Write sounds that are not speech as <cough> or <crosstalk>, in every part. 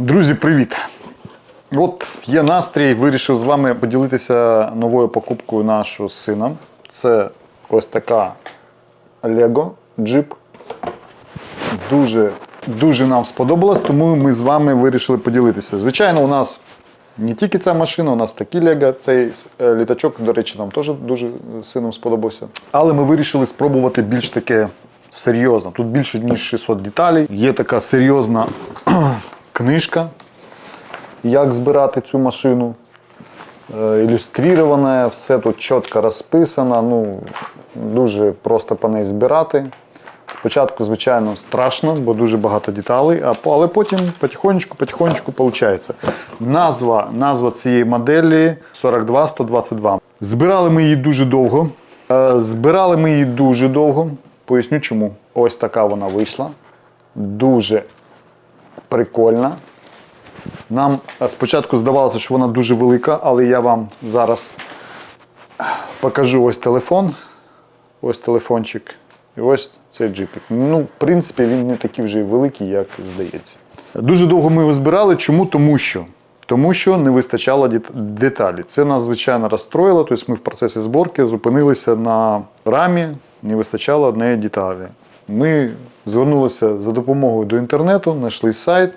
Друзі, привіт! От є настрій, вирішив з вами поділитися новою покупкою нашого сина. Це ось така Lego Jeep. Дуже, дуже нам сподобалось, тому ми з вами вирішили поділитися. Звичайно, у нас не тільки ця машина, у нас такі Lego. Цей е, літачок, до речі, нам теж дуже сином сподобався. Але ми вирішили спробувати більш таке серйозно. Тут більше ніж 600 деталей. Є така серйозна книжка, як збирати цю машину. Е, Ілюстрирована, все тут чітко розписано. Ну, дуже просто по неї збирати. Спочатку, звичайно, страшно, бо дуже багато деталей, але потім потихонечку, потихонечку виходить. Назва, назва цієї моделі 42122. Збирали ми її дуже довго. Е, Збирали ми її дуже довго. Поясню чому. Ось така вона вийшла. Дуже прикольна. Нам спочатку здавалося, що вона дуже велика, але я вам зараз покажу ось телефон. Ось телефончик. І ось цей джипик. Ну, в принципі, він не такий вже великий, як здається. Дуже довго ми його збирали. Чому? Тому що. Тому що не вистачало деталі. Це нас звичайно розстроїло. Тобто ми в процесі зборки зупинилися на рамі, не вистачало однієї деталі. Ми звернулися за допомогою до інтернету, знайшли сайт,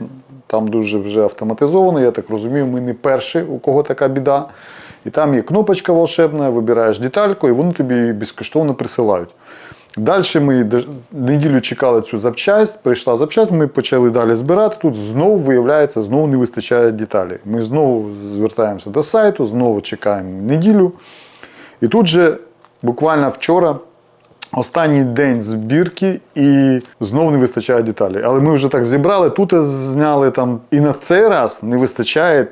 там дуже вже автоматизовано. Я так розумію, ми не перші, у кого така біда. І там є кнопочка волшебна, вибираєш детальку, і вони тобі її безкоштовно присилають. Далі ми неділю чекали цю запчасть, прийшла запчасть, ми почали далі збирати. Тут знову виявляється, знову не вистачає деталей. Ми знову звертаємося до сайту, знову чекаємо неділю. І тут же буквально вчора останній день збірки і знову не вистачає деталей. Але ми вже так зібрали, тут зняли там. І на цей раз не вистачає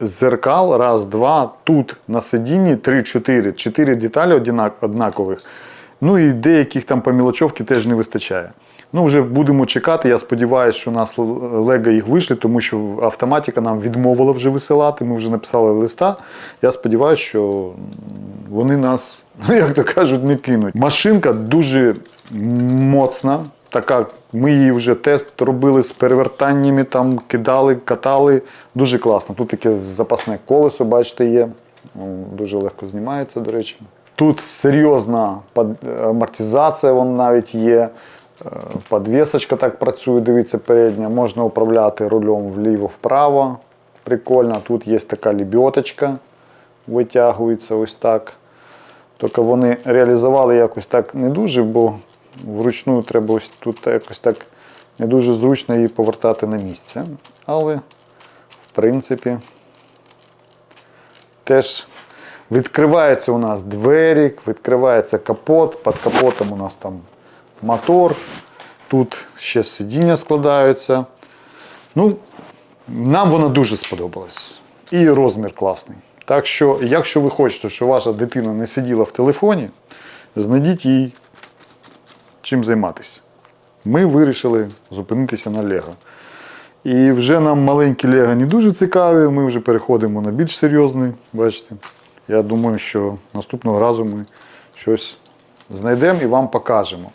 зеркал, раз, два, тут на сидінні три-чотири. Чотири деталі однакових. Ну і деяких там помілочовки теж не вистачає. Ну, вже будемо чекати. Я сподіваюся, що у нас Лего їх вийшли, тому що автоматика нам відмовила вже висилати. Ми вже написали листа. Я сподіваюся, що вони нас, <laughs> ну як то кажуть, не кинуть. Машинка дуже моцна. Така, ми її вже тест робили з перевертаннями, там кидали, катали. Дуже класно. Тут таке запасне колесо, бачите, є. Ну, Дуже легко знімається, до речі. Тут серйозна амортизація, вона навіть є. Е, Подвісочка так працює, дивіться, передня. Можна управляти рулем вліво-вправо. Прикольно. Тут є така лебедочка, витягується ось так. Тільки вони реалізували якось так не дуже, бо вручну треба ось тут якось так не дуже зручно її повертати на місце. Але, в принципі, теж відкривається у нас двері, відкривається капот. Під капотом у нас там мотор. Тут ще сидіння складаються. Ну, нам вона дуже сподобалась. І розмір класний. Так що, якщо ви хочете, щоб ваша дитина не сиділа в телефоні, знайдіть їй чим займатися. Ми вирішили зупинитися на Лего. І вже нам маленькі Лего не дуже цікаві, ми вже переходимо на більш серйозний. Бачите, я думаю, що наступного разу ми щось знайдемо і вам покажемо.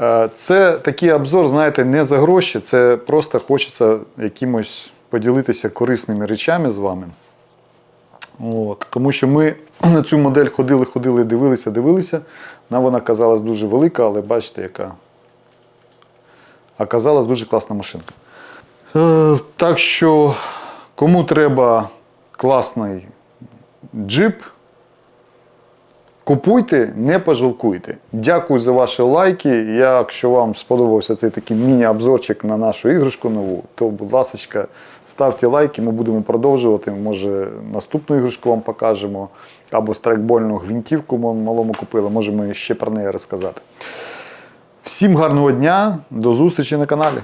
Е, Це такий обзор, знаєте, не за гроші, це просто хочеться якимось поділитися корисними речами з вами. От, тому що ми <clears throat> на цю модель ходили, ходили, дивилися, дивилися. Нам вона казалась дуже велика, але бачите, яка оказалась дуже класна машинка. Е, так що, кому треба класний джип, Купуйте, не пожалкуйте. Дякую за ваші лайки. Якщо вам сподобався цей такий міні-обзорчик на нашу іграшку нову, то, будь ласка, ставте лайки, ми будемо продовжувати. Може, наступну іграшку вам покажемо, або страйкбольну гвинтівку ми малому купили, можемо ще про неї розказати. Всім гарного дня, до зустрічі на каналі.